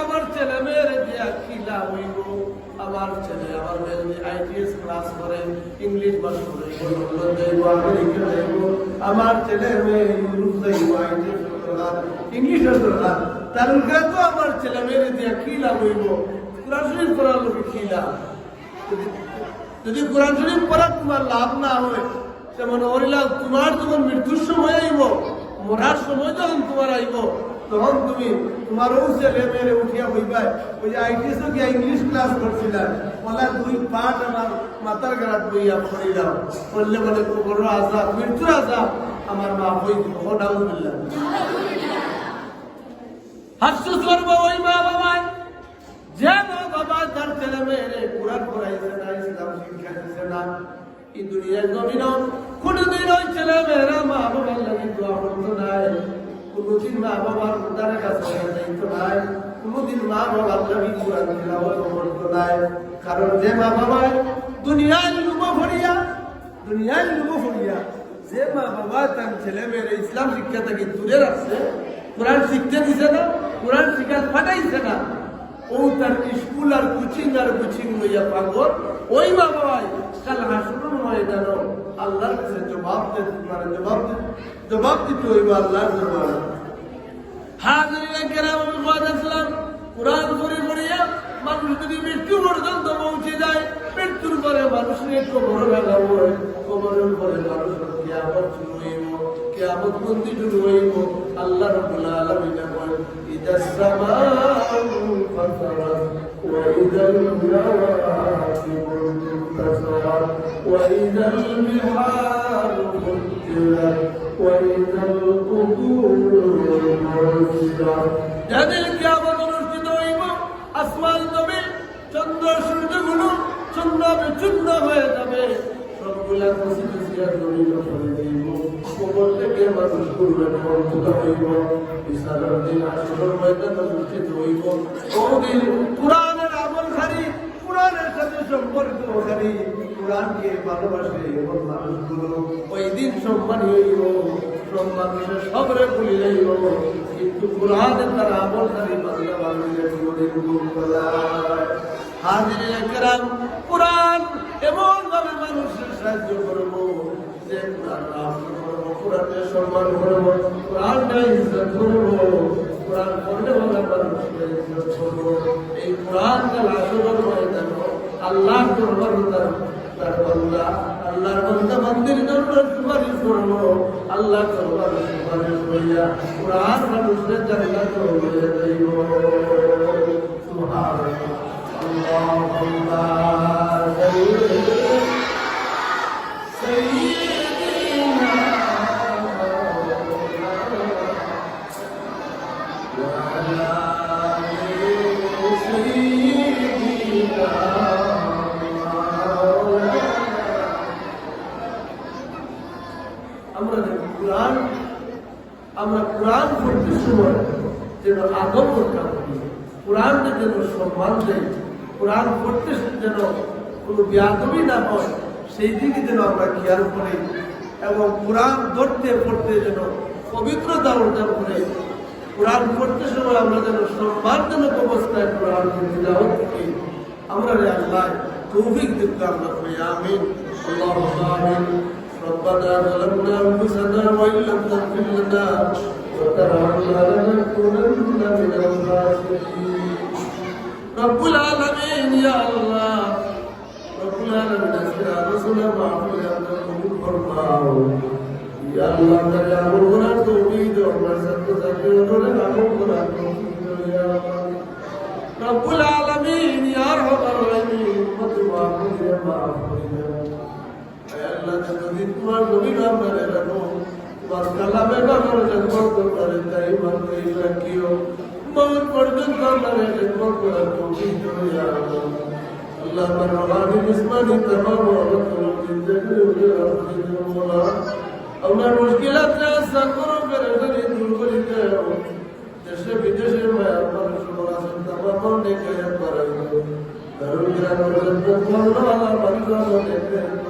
আমার ছেলে মেয়ের দিয়া কি লাভ হইব? আমার ছেলে আমার মেয়ে যদি আইটিএস ক্লাস করে ইংলিশ ভাষা যাইব লন্ডন যাইব আমার ছেলে মেয়ে ইংলিশ দরকার তো আমার ছেলে মেয়ের দিয়া কি লাভ হইব? কোরআন শরীফ পড়ার লোকে কি লাভ? যদি- কোরআন শরীফ পড়া তোমার লাভ না হয় তেমন ওরিলা তোমার যখন মৃত্যুর সময় আইব, মরার সময় যখন তোমার আইব তখন তুমি তোমার ও ছেলে মেয়েরে উঠিয়া হইবাই। ওই যে আইটিএসও গিয়া ইংলিশ ক্লাস করছিলাম বলা, দুই পাঠ আমার মাথার গাড়াত বইয়া পড়িলাম পড়লে বলে বড় আজাব মৃত্যুর আজাব আমার মা হই করব ওই মা বাবায় যে মা বাবা তার ছেলে মেয়েরে কোরআন পড়াইছে না, ইসলাম শিক্ষা দিছে না, এই দুনিয়ার জমিন কোনদিন ওই ছেলে মেয়েরা মা বাবার লাগে দোয়া করতো নাই কোনদিন মা বাবার কাছে নাই, কোনদিন মা বাবার করতো নাই। কারণ যে মা বাবা দুনিয়ায় লুবো ভরিয়া দুনিয়ায় লুবো যে মা বাবা তার ছেলে ইসলাম শিক্ষা থেকে দূরে রাখছে, কোরআন শিখতে দিছে না, কোরআন শিক্ষা ফাটাইছে না, ও তার স্কুল আর কোচিং আর কোচিং লইয়া পাগল। ওই মা বাবাই কাল হাসুর ময়দান আল্লাহর কাছে জবাব দে মানে জবাব জবাব দিতে হইব আল্লাহর দরবারে। হাজিরিনে কেরাম আমি বলেছিলাম কোরআন করে পড়িয়া মানুষ যদি মৃত্যু পর্যন্ত পৌঁছে যায়, মৃত্যুর পরে মানুষের কবর ভেঙা হয় কবরের পরে মানুষের কিয়ামত শুরু হইব, কিয়ামত বন্দি শুরু হইব, আল্লাহ রাব্বুল আলামিন বলেন ইদা সামাউ ফাতারাত ওয়া ইদাল ফুজ্জিরাত ওয়া ইদাল কুবুরু মুসিরাত যাদের কিয়ামত অনুষ্ঠিত হইব আসমান জমিন চন্দ্র সূর্যগুলো চন্দ্র বিচ্ছিন্ন হয়ে যাবে। সবগুলা খুশি খুশি আর জমিন করে দিব কবর থেকে মানুষ করবে বন্ধুত হইব। বিশালের দিন আসর ময়দান অনুষ্ঠিত হইব। ওদিন কোরআনের আমল খারি কোরআনের সাথে সম্পর্ক খারি কোরআনকে ভালোবাসে এবং মানুষগুলো ওই দিন সম্মান হইব সব মানুষের সবরে ভুলি যাইব। কিন্তু কোরআনের তারা আমল খারি বাংলা মানুষের জীবনে গুণ হাজির কেরাম কোরআন এমন ভাবে মানুষের সাহায্য করব যে কোরআন রাষ্ট্র করব কোরআনের সম্মান করব, কোরআনটা ইজ্জত করব, কোরআন পড়লে বলে মানুষের ইজ্জত করব। এই কোরআন কাল আসর ময়দান আল্লাহ তার তার বান্দা আল্লাহর বান্দা মন্দির দরবার সুপারিশ করব। আল্লাহ দরবার সুপারিশ করিয়া কোরআন মানুষের জান্নাত হয়ে যাইব। সুবহানাল্লাহ। আমরা কোরআন আমরা কোরআন পড়তে সময় যেন আদর করতে করি কোরআনকে যেন সম্মান দেয়, কোরআন পড়তে যেন কোনো ব্যাধবি না হয়, সেই দিকে যেন আমরা খেয়াল করি এবং কোরআন ধরতে পড়তে যেন পবিত্রতা অর্জন করে। কোরআন পড়তে সময় আমরা যেন সম্মানজনক অবস্থায় কোরআন তিলাওয়াত আমরা রে আল্লাহ তৌফিক দিতে আমরা আমিন। আমিন ربنا ظلمنا انفسنا وان لم تغفر لنا وترحمنا لنكونن من الخاسرين رب العالمين يا الله رب العالمين اسرع رسول معفو يا الله فرماو يا الله ترى امرنا توحيد ومرسل تذكر امرنا توحيد يا الله رب العالمين يا ارحم الراحمين وتوافق يا معفو يا আল্লাহ যদি তোমার নবীর আপনারে রাখো। তোমার কালামে আপনারে রাখব তোমার তাই মানতে রাখিও মগর পর্যন্ত আপনারে রাখব করা তুমি আল্লাহ আমার রবানি ইসমানি তমাম আল্লাহ তোমার জিন্দগি উলে রাখতে মোলা আমার মুশকিলাত না সাকরো করে করে দূর করিতে দেশে বিদেশে মায়া আমার সমাজ তমাম দেখে পারাইলো দারুণ গ্রাম পর্যন্ত মল্লা দেখে